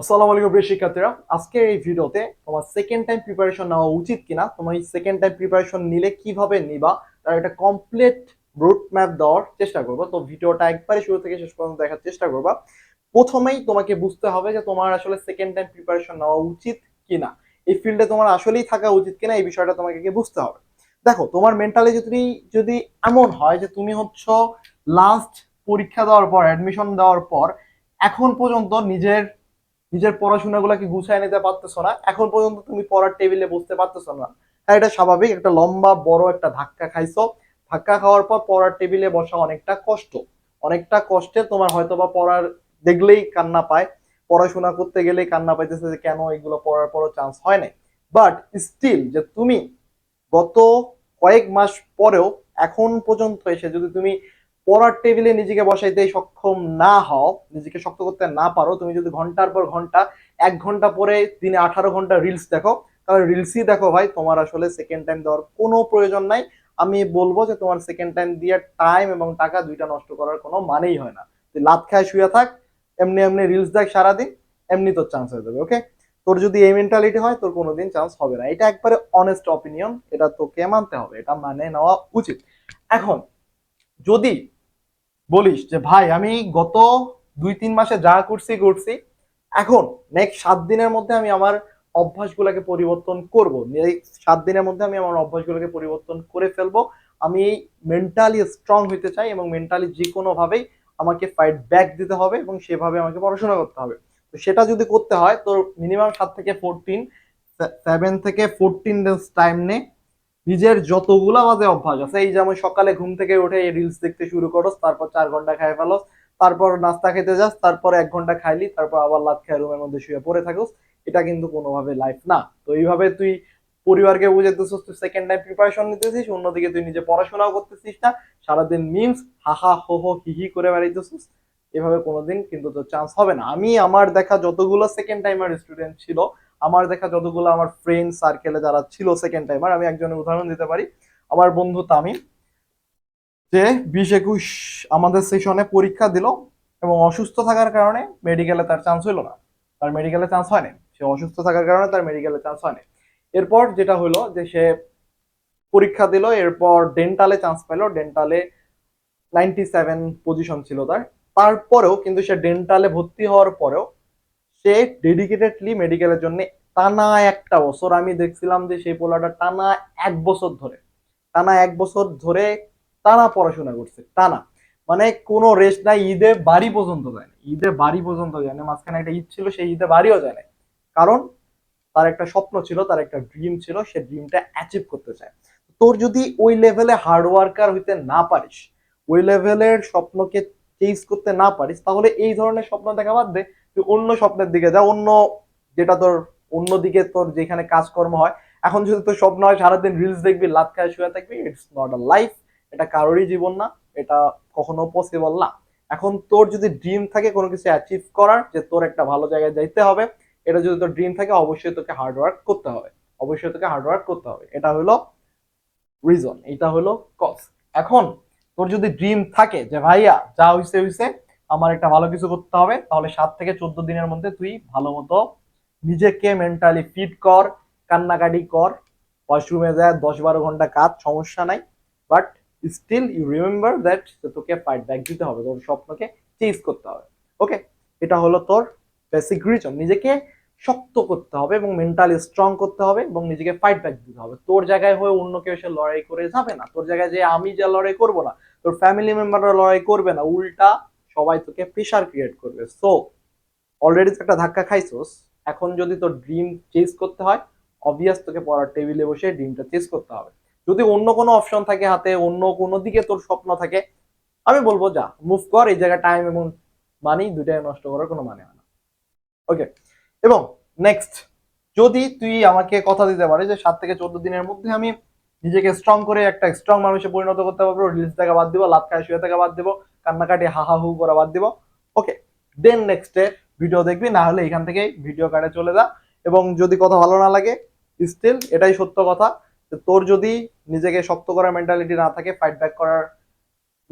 আসসালামু আলাইকুম প্রিয় শিক্ষার্থীরা। আজকের এই ভিডিওতে তোমার সেকেন্ড টাইম প্রিপারেশন নেওয়া উচিত কিনা, তোমার এই সেকেন্ড টাইম প্রিপারেশন নিলে কীভাবে নিবা, তার একটা কমপ্লিট রুট ম্যাপ দেওয়ার চেষ্টা করব। তো ভিডিওটা একবারে শুরু থেকে শেষ পর্যন্ত দেখার চেষ্টা করবা। প্রথমেই তোমাকে বুঝতে হবে যে তোমার আসলে সেকেন্ড টাইম প্রিপারেশন নেওয়া উচিত কিনা। এই ফিল্ডে তোমার আসলেই থাকা উচিত কিনা, এই বিষয়টা তোমাকে বুঝতে হবে। দেখো, তোমার মেন্টালি যদি যদি এমন হয় যে তুমি হচ্ছ লাস্ট পরীক্ষা দেওয়ার পর অ্যাডমিশন দেওয়ার পর, এখন পর্যন্ত নিজের নিজের পড়াশোনাগুলোকে গুছায় নিতে পারতেছো না। এখন পর্যন্ত তুমি পড়ার টেবিলে বসতে পারতেছো না। হ্যাঁ এটা স্বাভাবিক। একটা লম্বা, বড় একটা ধাক্কা খাইছো। ধাক্কা খাওয়ার পর পড়ার টেবিলে বসা অনেকটা কষ্ট। অনেকটা কষ্টে তোমার হয়তো বা পড়ার দেখলেই কান্না পায়। পড়াশোনা করতে গেলেই কান্না পাইতেছে যে, কেন এগুলো পড়ার পরও চান্স হয় না বাট স্টিল যে তুমি গত কয়েক মাস পরেও এখন পর্যন্ত এসে যদি তুমি পড়ার টেবিলে নিজেকে বসাইতে সক্ষম না হও, নিজেকে শক্ত করতে না পারো, তুমি যদি ঘণ্টার পর ঘণ্টা, এক ঘণ্টা পরে দিনে আঠারো ঘণ্টা রিলস দেখো, তাহলে রিলসই দেখো ভাই, তোমার আসলে সেকেন্ড টাইম দেওয়ার কোনো প্রয়োজন নাই। আমি বলব যে তোমার সেকেন্ড টাইম দিয়ে টাইম এবং টাকা দুইটা নষ্ট করার কোনো মানেই হয় না। তুই লাত খায় শুয়ে থাক, এমনি এমনি রিলস দেখ সারাদিন, এমনি তোর চান্স হয়ে যাবে ওকে তোর যদি এই মেন্টালিটি হয়, তোর কোনোদিন চান্স হবে না। এটা একবারে অনেস্ট অপিনিয়ন এটা তোকে মানতে হবে, এটা মানে নেওয়া উচিত। এখন, যদি বলিস যে, ভাই, আমি গত দুই, তিন মাসে যা করছি করছি। এখন নেক্সট সাত দিনের মধ্যে আমি আমার অভ্যাসগুলোকে পরিবর্তন করব। সাত দিনের মধ্যে আমি আমার অভ্যাসগুলোকে পরিবর্তন করে ফেলব। আমি মেন্টালি স্ট্রং হইতে চাই এবং মেন্টালি যে কোনো ভাবেই আমাকে ফাইট ব্যাক দিতে হবে এবং সেভাবে আমাকে পড়াশোনা করতে হবে। তো সেটা যদি করতে হয় তো মিনিমাম সাত থেকে ফোরটিন সেভেন থেকে ফোরটিন ডেজ টাইম নে নিজের যতগুলা বাজে অভ্যাস আছে, এই যেমন সকালে ঘুম থেকে উঠে রিলস দেখতে শুরু করস, তারপর চার ঘণ্টা খাই ফেলোস, তারপর নাস্তা খেতে যাস, তারপর এক ঘণ্টা খাইলি, তারপর আবার লাত খাই রুমের মধ্যে শুয়ে পড়ে থাকোস, এটা কিন্তু কোনোভাবে লাইফ না। তো এইভাবে তুই পরিবারকে বুঝাইতেছিস তুই সেকেন্ড টাইম প্রিপারেশন নিতেছিস, অন্যদিকে তুই নিজে পড়াশোনাও করতেছিস না, সারাদিন মিমস হাহা হো হো, হি হি করে বেড়াইতেছিস, এভাবে কোনোদিন কিন্তু তোর চান্স হবে না। আমি, আমার দেখা যতগুলো সেকেন্ড টাইমার স্টুডেন্ট ছিল আমার দেখা যতগুলো আমার ফ্রেন্ড সার্কেলে যারা ছিল সেকেন্ড টাইমার আমি একজনের উদাহরণ দিতে পারি, আমার বন্ধু তামিম, যে বিশ একুশ আমাদের সেশনে পরীক্ষা দিল এবং অসুস্থ থাকার কারণে মেডিকেলে তার চান্স হইল না। তার মেডিকেলে চান্স হয়নি। সে অসুস্থ থাকার কারণে তার মেডিকেলে চান্স হয়নি। এরপর যেটা হলো যে সে পরীক্ষা দিল, এরপর ডেন্টালে চান্স পেল ডেন্টালে নাইনটি সেভেন পজিশন ছিল তার। তারপরেও কিন্তু সে ডেন্টালে ভর্তি হওয়ার পরেও সে ডেডিকেটেডলি মেডিকেলের জন্য টানা একটা বছর আমি দেখছিলাম যে সেই পোলাটা টানা এক বছর ধরে, টানা এক বছর ধরে টানা পড়াশোনা করছে, টানা। মানে কোনো রেস্ট নাই, ঈদে বাড়ি পর্যন্ত যায় না। ঈদে বাড়ি পর্যন্ত যায় না, মাঝখানে একটা ঈদ ছিল, সেই ঈদে বাড়িও যায় না। কারণ তার একটা স্বপ্ন ছিল, তার একটা ড্রিম ছিল, সে ড্রিমটা অ্যাচিভ করতে চায়। তোর যদি ওই লেভেলে হার্ড ওয়ার্কার হইতে না পারিস, ওই লেভেলের স্বপ্নকে চেঞ্জ করতে না পারিস, তাহলে এই ধরনের স্বপ্ন দেখা বাদ দে। তুই অন্য স্বপ্নের দিকে যা, অন্য যেটা তোর, অন্য দিকে তোর যেখানে কাজকর্ম হয়। এখন যদি তোর স্বপ্ন হয়, সারাদিন রিলস দেখবি, লাত খায়, শুয়ে থাকবি ইটস নট আ লাইফ এটা কারোরই জীবন না, এটা কখনো পসিবল না। এখন তোর যদি ড্রিম থাকে কোনো কিছু অ্যাচিভ করার, যে তোর একটা ভালো জায়গায় যাইতে হবে, এটা যদি তোর ড্রিম থাকে, অবশ্যই তোকে হার্ড ওয়ার্ক করতে হবে। অবশ্যই তোকে হার্ড ওয়ার্ক করতে হবে। এটা হলো রিজন এটা হলো কজ এখন তোর যদি ড্রিম থাকে যে, ভাইয়া, যা হইছে হইছে আমার একটা ভালো কিছু করতে হবে, তাহলে সাত থেকে চোদ্দ দিনের মধ্যে তুই ভালো মতো নিজেকে মেন্টালি ফিট কর, কান্নাকাটি কর ওয়াশরুমে যায় দশ বারো ঘণ্টা কাজ, সমস্যা নাই but still you remember that তোকে ফাইট ব্যাক দিতে হবে, তোর স্বপ্নকে চেঞ্জ করতে হবে ওকে এটা হলো তোর বেসিক রিজন নিজেকে শক্ত করতে হবে এবং মেন্টালি স্ট্রং করতে হবে এবং নিজেকে ফাইট ব্যাক দিতে হবে। তোর জায়গায় হয়ে অন্য কেউ এসে লড়াই করে যাবে না, তোর জায়গায় যে আমি যা লড়াই করব না, তোর ফ্যামিলি মেম্বাররা লড়াই করবে না, উল্টা সবাই তোকে প্রেশার ক্রিয়েট করবে। সো অলরেডি তো একটা ধাক্কা খাইছোস, এখন যদি তোর ড্রিম চেঞ্জ করতে হয় অবভিয়াস তোকে পড়ার টেবিলে বসে ড্রিমটা চেঞ্জ করতে হবে। যদি অন্য কোনো অপশন থাকে হাতে, অন্য কোনো দিকে তোর স্বপ্ন থাকে, আমি বলব যা মুভ কর, এই জায়গায় টাইম এবং মানি দুইটাই নষ্ট করার কোনো মানে হয় না। ওকে এবং নেক্সট যদি তুই আমাকে কথা দিতে পারিস যে সাত থেকে চোদ্দ দিনের মধ্যে আমি নিজেকে স্ট্রং করে একটা স্ট্রং মানুষে পরিণত করতে পারব রিলস দেখা বাদ দিব, লাভ খায় শুয়ে থাকা বাদ দিব কান্নাকাটি হাহা হা করা বাদ দিব। ওকে দেন নেক্সট ভিডিও দেখবি, না হলে এখান থেকে ভিডিও কাটে চলে যা। এবং যদি কথা ভালো না লাগে স্টিল এটাই সত্য কথা তোর যদি নিজেকে শক্ত করার মেন্টালিটি না থাকে ফাইট ব্যাক করার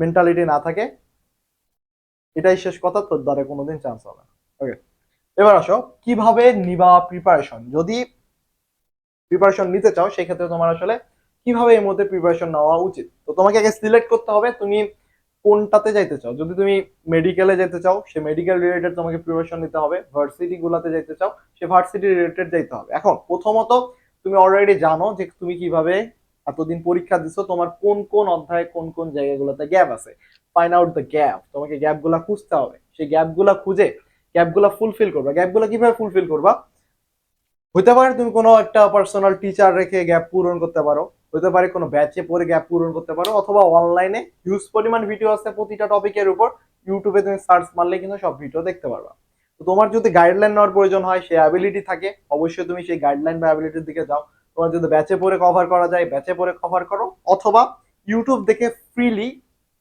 মেন্টালিটি না থাকে, এটাই শেষ কথা, তোর দ্বারা কোনোদিন চান্স হবে ওকে এবার আসো, কীভাবে নিবা প্রিপারেশন যদি প্রিপারেশন নিতে চাও, সেক্ষেত্রে তোমার আসলে কীভাবে এই মুহূর্তে প্রিপারেশন নেওয়া উচিত? তো তোমাকে আগে সিলেক্ট করতে হবে, তুমি কোনটাতে যাইতে চাও? যদি তুমি মেডিকেলে যেতে চাও, সে মেডিকেল রিলেটেড তোমাকে প্রিপারেশন নিতে হবে। ভার্সিটি গুলাতে যাইতে চাও, সে ভার্সিটি রিলেটেড যাইতে হবে। এখন, প্রথমত, তুমি অলরেডি জানো যে তুমি কীভাবে এতদিন পরীক্ষা দিছো, তোমার কোন কোন অধ্যায়ে কোন কোন জায়গাগুলোতে গ্যাপ আছে। ফাইন আউট দ্য গ্যাপ তোমাকে গ্যাপগুলা খুঁজতে হবে। সেই গ্যাপগুলা খুঁজে গ্যাপগুলা ফুলফিল করবা। গ্যাপগুলা কীভাবে ফুলফিল করবা? হইতে পারে তুমি কোনো একটা পার্সোনাল টিচার রেখে গ্যাপ পূরণ করতে পারো। হতে পারে কোনো ব্যাচে পড়ে গ্যাপ পূরণ করতে পারো অথবা অনলাইনে হিউজ পরিমাণ ভিডিও আছে প্রতিটা টপিকের উপর ইউটিউবে তুমি সার্চ মারলে কিন্তু সব ভিডিও দেখতে পারবা। তো তোমার যদি গাইডলাইন নেওয়ার প্রয়োজন হয়, সেই অ্যাবিলিটি থাকে, অবশ্যই তুমি সেই গাইডলাইন বা অ্যাবিলিটির দিকে যাও। তোমার যদি ব্যাচে পড়ে কভার করা যায় ব্যাচে পড়ে কভার করো, অথবা ইউটিউব দেখে ফ্রিলি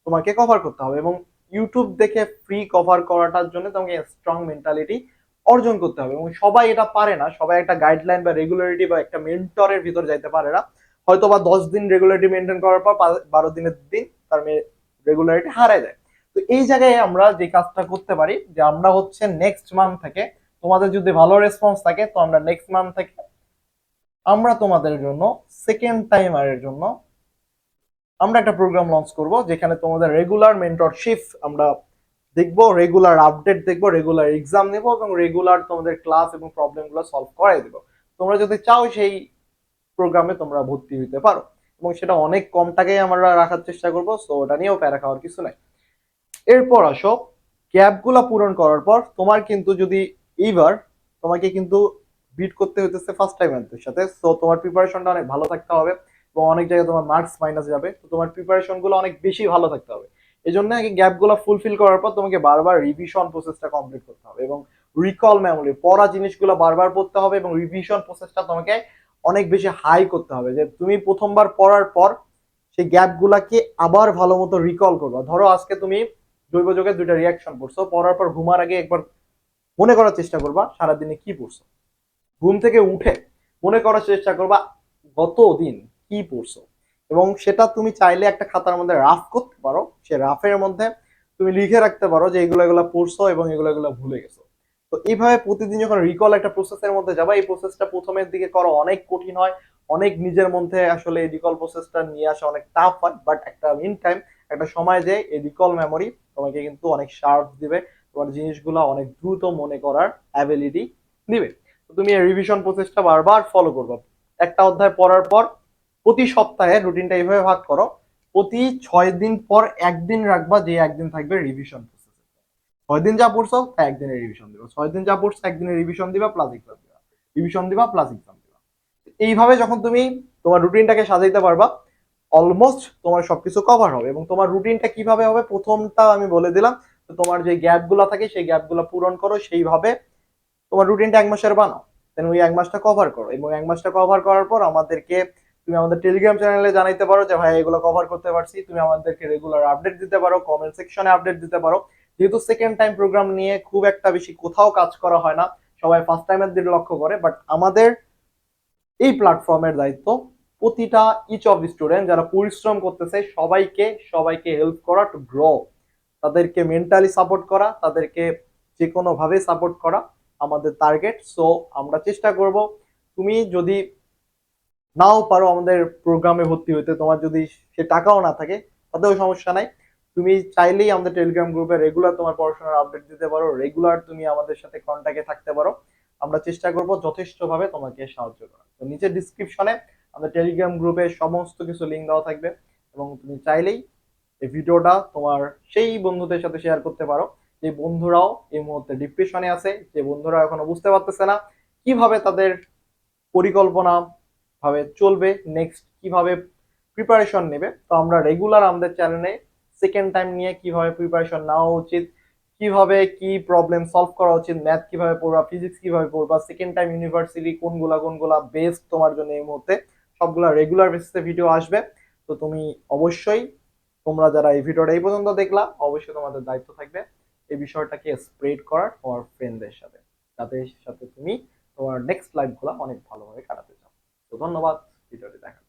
তোমাকে কভার করতে হবে এবং ইউটিউব দেখে ফ্রি কভার করাটার জন্য তোমাকে স্ট্রং মেন্টালিটি অর্জন করতে হবে এবং সবাই এটা পারে না, সবাই একটা গাইডলাইন বা রেগুলারিটি বা একটা মেন্টরের ভিতর যাইতে পারে না। হয়তো বা দশ দিন রেগুলারিটি মেনটেন করার পর বারো দিনের দিন তার মেয়ে রেগুলারিটি হারায় যায়। তো এই জায়গায় আমরা যে কাজটা করতে পারি, যে আমরা হচ্ছে নেক্সট মান্থ থেকে তোমাদের যদি ভালো রেসপন্স থাকে, তো আমরা নেক্সট মান্থ থেকে আমরা তোমাদের জন্য সেকেন্ড টাইমারের জন্য আমরা একটা প্রোগ্রাম লঞ্চ করব, যেখানে তোমাদের রেগুলার মেন্টরশিপ আমরা দেখব রেগুলার আপডেট দেখব রেগুলার এক্সাম নেব এবং রেগুলার তোমাদের ক্লাস এবং প্রবলেমগুলো সলভ করাই দেবো। তোমরা যদি চাও সেই প্রোগ্রামে তোমরা ভর্তি হইতে পারো। এবং সেটা অনেক কম টাকায় আমরা রাখার চেষ্টা করব সো ওটা নিয়েও প্যারা খাওয়ার কিছু নাই। এরপর আসো গ্যাপগুলা পূরণ করার পর তোমার কিন্তু যদি এইবার তোমাকে কিন্তু বিট করতে হইতেছে ফার্স্ট টাইমের সাথে সো তোমার প্রিপারেশনটা অনেক ভালো থাকতে হবে এবং অনেক জায়গায় তোমার মার্কস মাইনাস যাবে, তো তোমার প্রিপারেশনগুলো অনেক বেশি ভালো থাকতে হবে। এই জন্য আগে গ্যাপগুলো ফুলফিল করার পর তোমাকে বারবার রিভিশন প্রসেসটা কমপ্লিট করতে হবে এবং রিকল মেমোরি পড়া জিনিসগুলো বারবার পড়তে হবে এবং রিভিশন প্রসেসটা তোমাকে অনেক বেশি হাই করতে হবে। যে তুমি প্রথমবার পড়ার পর সেই গ্যাপগুলাকে আবার ভালো মতো রিকল করবা। ধরো আজকে তুমি জৈব যোগের দুইটা রিয়াকশন পড়ছো পড়ার পর ঘুমার আগে একবার মনে করার চেষ্টা করবা, সারাদিনে কি পড়ছো। ঘুম থেকে উঠে মনে করার চেষ্টা করবা গত দিন কি পড়ছো? এবং সেটা তুমি চাইলে একটা খাতার মধ্যে রাফ করতে পারো। সে রাফের মধ্যে তুমি লিখে রাখতে পারো যে এগুলো এগুলো পড়ছো এবং এগুলো এগুলো ভুলে গেছো। তো এইভাবে প্রতিদিন যখন রিকল একটা প্রসেসের মধ্যে যাবা, এই প্রসেসটা প্রথমের দিকে করো অনেক কঠিন হয়। অনেক নিজের মধ্যে আসলে এই রিকল প্রসেসটা নিয়ে আসা অনেক টাফ হয়। বাট একটা মিন টাইম একটা সময় যে এই রিকল মেমোরি তোমাকে কিন্তু অনেক শার্প দিবে। তোমার জিনিসগুলো অনেক দ্রুত মনে করার অ্যাবিলিটি দিবে। তো তুমি এই রিভিশন প্রসেসটা বারবার ফলো করবে। একটা অধ্যায় পড়ার পর প্রতি সপ্তাহে রুটিনটা এইভাবে ভাগ করো। প্রতি ছয় দিন পর একদিন রাখবা যে একদিন থাকবে রিভিশন ছয় দিন যা পড়ছো, তা একদিনের রিভিশন দিবা। ছয় দিন যা পড়ছো, একদিনের রিভিশন দিবা প্লাস এক্সাম দিবা। রিভিশন দিবা প্লাস এক্সাম দিবা। এইভাবে যখন তুমি তোমার রুটিনটাকে সাজাইতে পারবা অলমোস্ট তোমার সবকিছু কভার হবে এবং তোমার রুটিনটা কীভাবে হবে প্রথমটা আমি বলে দিলাম। তো তোমার যে গ্যাপগুলো থাকে, সেই গ্যাপগুলো পূরণ করো, সেইভাবে তোমার রুটিনটা এক মাসের বানাও। দেন ওই এক মাসটা কভার করো। এবং এক মাসটা কভার করার পর আমাদেরকে তুমি আমাদের টেলিগ্রাম চ্যানেলে জানাইতে পারো যে, ভাই, এগুলো কভার করতে পারছি। তুমি আমাদেরকে রেগুলার আপডেট দিতে পারো কমেন্ট সেকশনে আপডেট দিতে পারো। যেহেতু সেকেন্ড টাইম প্রোগ্রাম নিয়ে খুব একটা বেশি কোথাও কাজ করা হয় না, সবাই ফার্স্ট টাইমের দিকে লক্ষ্য করে বাট আমাদের এই প্ল্যাটফর্মের দায়িত্ব প্রতিটা ইচ অফ স্টুডেন্ট যারা পরিশ্রম করতেছে, সবাইকে সবাইকে হেল্প করা টু গ্রো তাদেরকে মেন্টালি সাপোর্ট করা, তাদেরকে যে কোনো ভাবে সাপোর্ট করা আমাদের টার্গেট সো আমরা চেষ্টা করব, তুমি যদি নাও পারো আমাদের প্রোগ্রামে ভর্তি হইতে, তোমার যদি সে টাকাও না থাকে, তাতেও সমস্যা নাই। তুমি চাইলেই আমাদের টেলিগ্রাম গ্রুপে রেগুলার তোমার পড়াশোনার আপডেট দিতে পারো রেগুলার তুমি আমাদের সাথে কন্ট্যাক্টে থাকতে পারো। আমরা চেষ্টা করব যথেষ্টভাবে তোমাকে সাহায্য করা তো নিচে ডিসক্রিপশনে আমাদের টেলিগ্রাম গ্রুপে সমস্ত কিছু লিঙ্ক দেওয়া থাকবে এবং তুমি চাইলেই এই ভিডিওটা তোমার সেই বন্ধুদের সাথে শেয়ার করতে পারো। যে বন্ধুরাও এই মুহূর্তে ডিপ্রেশনে আছে, যে বন্ধুরা এখনও বুঝতে পারতেছে না কীভাবে তাদের পরিকল্পনা ভাবে চলবে নেক্সট কীভাবে প্রিপারেশন নেবে। তো আমরা রেগুলার আমাদের চ্যানেলে সেকেন্ড টাইম নিয়ে কীভাবে প্রিপারেশন নেওয়া উচিত, কীভাবে কি প্রবলেম সলভ করা উচিত ম্যাথ কীভাবে পড়বা ফিজিক্স কীভাবে পড়বা সেকেন্ড টাইম ইউনিভার্সিটি কোনগুলা কোনগুলা বেস্ট তোমার জন্য এই মুহূর্তে, সবগুলা রেগুলার বেসিসে ভিডিও আসবে। তো তুমি অবশ্যই তোমরা যারা এই ভিডিওটা এই পর্যন্ত দেখলা, অবশ্যই তোমাদের দায়িত্ব থাকবে এই বিষয়টাকে স্প্রেড করার তোমার ফ্রেন্ডদের সাথে তাদের সাথে তুমি তোমার নেক্সট লাইফগুলো অনেক ভালোভাবে কাটাতে চাও। তো ধন্যবাদ ভিডিওটি দেখা